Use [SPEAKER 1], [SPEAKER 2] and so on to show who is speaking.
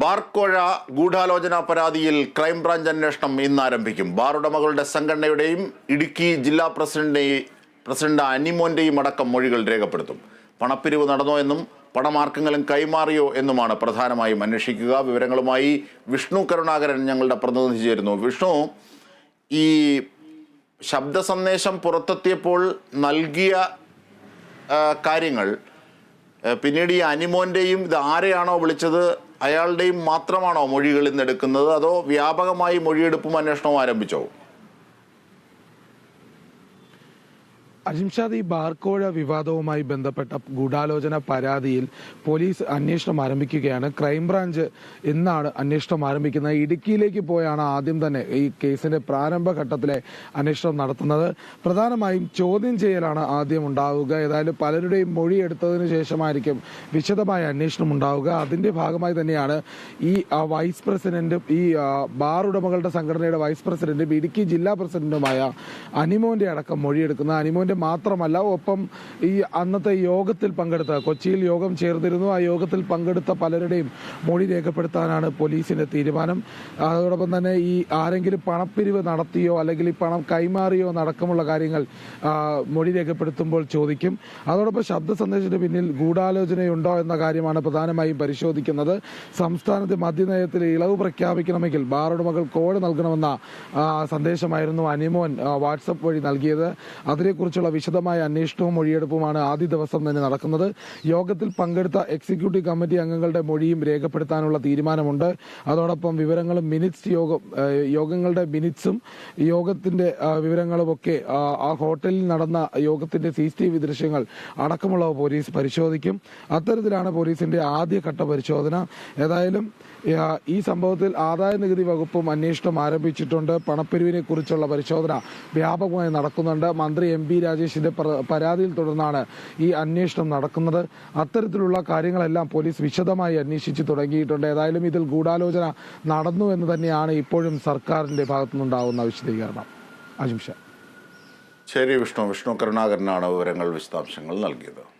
[SPEAKER 1] ബാർക്കോഴ ഗൂഢാലോചന പരാതിയിൽ ക്രൈംബ്രാഞ്ച് അന്വേഷണം ഇന്ന് ആരംഭിക്കും ബാർ ഉടമകളുടെ സംഘടനയുടെയും ഇടുക്കി ജില്ലാ പ്രസിഡന്റ് പ്രസിഡന്റ് അനിമോന്റെയും അടക്കം മൊഴികൾ രേഖപ്പെടുത്തും. പണപ്പിരിവ് നടന്നോ എന്നും പണമാർഗങ്ങളും കൈമാറിയോ എന്നുമാണ് പ്രധാനമായും അന്വേഷിക്കുക. വിവരങ്ങളുമായി വിഷ്ണു കരുണാകരൻ ഞങ്ങളുടെ പ്രതിനിധി ചേരുന്നു. വിഷ്ണു ഈ ശബ്ദ സന്ദേശം പുറത്തെത്തിയപ്പോൾ നൽകിയ കാര്യങ്ങൾ പിന്നീട് ഈ അനിമോന്റെയും ഇത് ആരെയാണോ വിളിച്ചത് അയാളുടെയും മാത്രമാണോ മൊഴികൾ ഇന്ന് എടുക്കുന്നത്? അതോ വ്യാപകമായി മൊഴിയെടുപ്പും അന്വേഷണവും ആരംഭിച്ചോ?
[SPEAKER 2] അജിംഷാദ് ഈ ബാർക്കോഴ വിവാദവുമായി ബന്ധപ്പെട്ട ഗൂഢാലോചന പരാതിയിൽ പോലീസ് അന്വേഷണം ആരംഭിക്കുകയാണ്. ക്രൈംബ്രാഞ്ച് ഇന്നാണ് അന്വേഷണം ആരംഭിക്കുന്നത്. ഇടുക്കിയിലേക്ക് പോയാണ് ആദ്യം തന്നെ ഈ കേസിന്റെ പ്രാരംഭഘട്ടത്തിലെ അന്വേഷണം നടത്തുന്നത്. പ്രധാനമായും ചോദ്യം ചെയ്യലാണ് ആദ്യം ഉണ്ടാവുക. ഏതായാലും പലരുടെയും മൊഴി എടുത്തതിന് ശേഷമായിരിക്കും വിശദമായ അന്വേഷണം ഉണ്ടാവുക. അതിന്റെ ഭാഗമായി തന്നെയാണ് ഈ വൈസ് പ്രസിഡന്റും ഈ ബാർ ഉടമകളുടെ സംഘടനയുടെ വൈസ് പ്രസിഡന്റും ഇടുക്കി ജില്ലാ പ്രസിഡന്റുമായ അനിമോന്റെ അടക്കം മൊഴിയെടുക്കുന്നത്. അനിമോന്റെ മാത്രമല്ല ഒപ്പം ഈ അന്നത്തെ യോഗത്തിൽ പങ്കെടുത്ത കൊച്ചിയിൽ യോഗം ചേർന്നിരുന്നു ആ യോഗത്തിൽ പങ്കെടുത്ത പലരുടെയും മൊഴി രേഖപ്പെടുത്താനാണ് പോലീസിന്റെ തീരുമാനം. അതോടൊപ്പം തന്നെ ഈ ആരെങ്കിലും പണപ്പിരിവ് നടത്തിയോ അല്ലെങ്കിൽ ഈ പണം കൈമാറിയോ നടക്കമുള്ള കാര്യങ്ങൾ മൊഴി രേഖപ്പെടുത്തുമ്പോൾ ചോദിക്കും. അതോടൊപ്പം ശബ്ദ സന്ദേശത്തിന് പിന്നിൽ ഗൂഢാലോചനയുണ്ടോ എന്ന കാര്യമാണ് പ്രധാനമായും പരിശോധിക്കുന്നത്. സംസ്ഥാനത്തെ മദ്യനയത്തിൽ ഇളവ് പ്രഖ്യാപിക്കണമെങ്കിൽ ബാറുടമകൾ കോഡ് നൽകണമെന്ന സന്ദേശമായിരുന്നു അനിമോൻ വാട്സപ്പ് വഴി നൽകിയത്. അതിനെക്കുറിച്ചുള്ള വിശദമായ അന്വേഷണവും മൊഴിയെടുപ്പുമാണ് ആദ്യ ദിവസം തന്നെ നടക്കുന്നത്. യോഗത്തിൽ പങ്കെടുത്ത എക്സിക്യൂട്ടീവ് കമ്മിറ്റി അംഗങ്ങളുടെ മൊഴിയും രേഖപ്പെടുത്താനുള്ള തീരുമാനമുണ്ട്. അതോടൊപ്പം വിവരങ്ങളും മിനിറ്റ്സ് യോഗം യോഗങ്ങളുടെ മിനിറ്റ്സും യോഗത്തിന്റെ വിവരങ്ങളും ഒക്കെ ആ, ആ ഹോട്ടലിൽ നടന്ന യോഗത്തിന്റെ സി സി ടി വി ദൃശ്യങ്ങൾ അടക്കമുള്ളവ പോലീസ് പരിശോധിക്കും. അത്തരത്തിലാണ് പോലീസിന്റെ ആദ്യഘട്ട പരിശോധന. ഏതായാലും ഈ സംഭവത്തിൽ ആദായ നികുതി വകുപ്പും അന്വേഷണം ആരംഭിച്ചിട്ടുണ്ട്. പണപ്പിരിവിനെ കുറിച്ചുള്ള പരിശോധന വ്യാപകമായി നടക്കുന്നുണ്ട്. മന്ത്രി എം പി രാജേഷിന്റെ പ്ര- പരാതിയിൽ തുടർന്നാണ് ഈ അന്വേഷണം നടക്കുന്നത്. അത്തരത്തിലുള്ള കാര്യങ്ങളെല്ലാം പോലീസ് വിശദമായി അന്വേഷിച്ചു തുടങ്ങിയിട്ടുണ്ട്. ഏതായാലും ഇതിൽ ഗൂഢാലോചന നടന്നു എന്ന് തന്നെയാണ് ഇപ്പോഴും സർക്കാരിന്റെ ഭാഗത്തുനിന്നുണ്ടാവുന്ന വിശദീകരണം. അജിംഷ
[SPEAKER 1] ശരി വിഷ്ണു. വിഷ്ണു കരുണാകരനാണ് വിവരങ്ങൾ വിശദാംശങ്ങൾ നൽകിയത്.